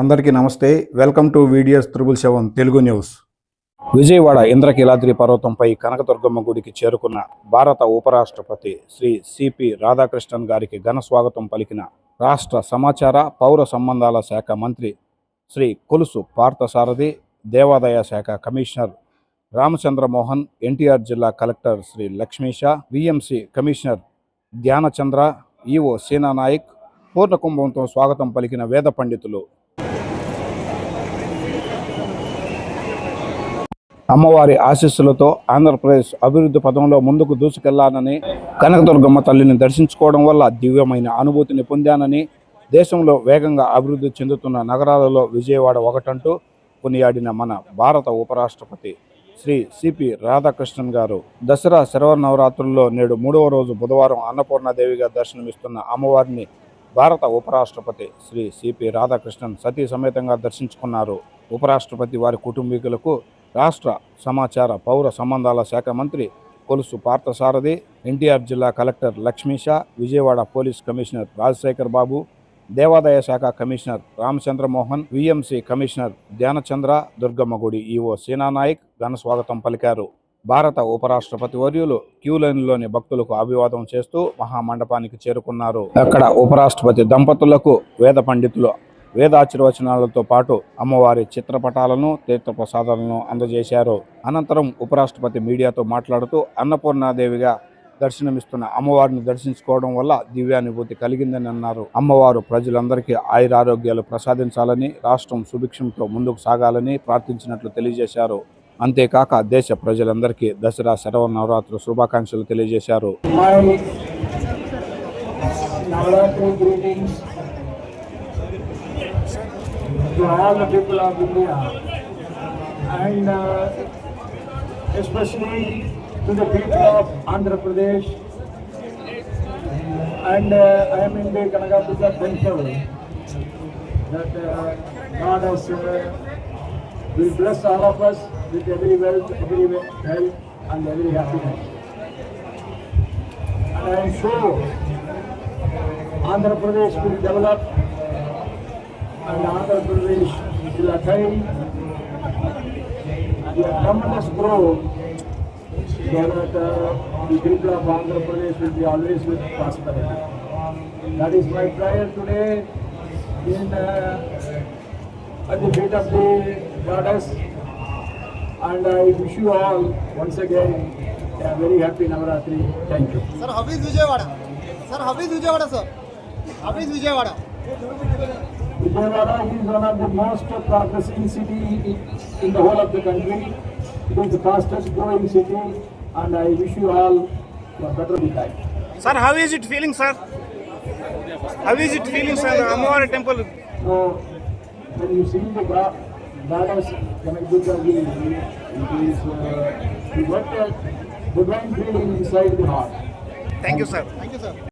అందరికీ నమస్తే. Welcome to videos triple seven Telugu news. Vijayawada Indrakeeladri పర్వతంపై Kanakadurgamma గుడికి చేరుకున్న భారత ఉపరాష్ట్రపతి శ్రీ సిపి రాధాకృష్ణన్ గారికి ఘన స్వాగతం పలికిన రాష్ట్ర సమాచార పౌర సంబంధాల శాఖ మంత్రి శ్రీ కొలుసు పార్థసారథి దేవాదాయ శాఖ కమిషనర్ రామచంద్రమోహన్ ఎన్టీఆర్ జిల్లా collector Sri Lakshmisha VMC commissioner Dhyanachandra EO Seena Naik పూర్ణ కుంభంతో స్వాగతం పలికిన వేద పండితులు అమ్మవారి ఆశీస్సులతో ఆంధ్రప్రదేశ్ అభివృద్ధి పదంలో ముందుకు దూసుకెళ్ళానని కనకదుర్గమ్మ తల్లిని దర్శించుకోవడం వల్ల దివ్యమైన అనుభూతిని పొందానని దేశంలో వేగంగా అభివృద్ధి చెందుతున్న నగరాలలో విజయవాడ ఒకటంటూ కొనియాడిన మన భారత ఉపరాష్ట్రపతి శ్రీ సిపి రాధాకృష్ణన్ గారు దసరా శరవనవరాత్రుల్లో నేడు మూడవ రోజు బుధవారం అన్నపూర్ణాదేవిగా దర్శనమిస్తున్న అమ్మవారిని భారత ఉపరాష్ట్రపతి శ్రీ సిపి రాధాకృష్ణన్ సతీ సమేతంగా దర్శించుకున్నారు. ఉపరాష్ట్రపతి వారి కుటుంబీకులకు రాష్ట్ర సమాచార పౌర సంబంధాల శాఖ మంత్రి కొలుసు పార్థసారథి ఎన్టీఆర్ జిల్లా collector Lakshmisha Vijayawada police commissioner Rajasekhar Babu దేవాదాయ శాఖ commissioner Ramachandramohan VMC commissioner Dhyanachandra Durgamma గుడి ఈవో సీనా నాయక్ ఘన స్వాగతం పలికారు. భారత ఉపరాష్ట్రపతి వర్యులు క్యూ లైన్లోని భక్తులకు అభివాదం చేస్తూ మహామండపానికి చేరుకున్నారు. అక్కడ ఉపరాష్ట్రపతి దంపతులకు వేద పండితులు వేదాశీర్వచనాలతో పాటు అమ్మవారి చిత్రపటాలను తీర్థప్రసాదాలను అందజేశారు. అనంతరం ఉపరాష్ట్రపతి మీడియాతో మాట్లాడుతూ అన్నపూర్ణాదేవిగా దర్శనమిస్తున్న అమ్మవారిని దర్శించుకోవడం వల్ల దివ్యానుభూతి కలిగిందని అన్నారు. అమ్మవారు ప్రజలందరికీ ఆయురారోగ్యాలు ప్రసాదించాలని రాష్ట్రం సుభిక్షంతో ముందుకు సాగాలని ప్రార్థించినట్లు తెలియజేశారు. అంతేకాక దేశ ప్రజలందరికీ దసరా శరవ నవరాత్రి శుభాకాంక్షలు తెలియజేశారు. To all the people of India and uh, especially to the people of Andhra Pradesh. And uh, I am in the Kanagaputta temple that uh, God has uh, will bless all of us with every wealth, every health and every happiness. And I am sure Andhra Pradesh will develop Another Andhra Pradesh will attain a tremendous growth so that uh, the people of Andhra Pradesh will be always with prosperity. That is my prayer today in uh, at the feet of the goddess and I wish you all once again a very happy Navaratri. Thank you. Sir, Hafiz Vijayawada. Sir, Hafiz Vijayawada, sir. Hafiz Vijayawada. Vijayawada is one of the most progressing city in, in the whole of the country. It is the fastest growing city and I wish you all a better life. Sir, how is it feeling, sir? How is it feeling, sir? Amara temple. So when you see the graph, bra- goddess Kanakdugaji, it is uh, you a divine feeling inside the heart. Thank you, sir. Thank you sir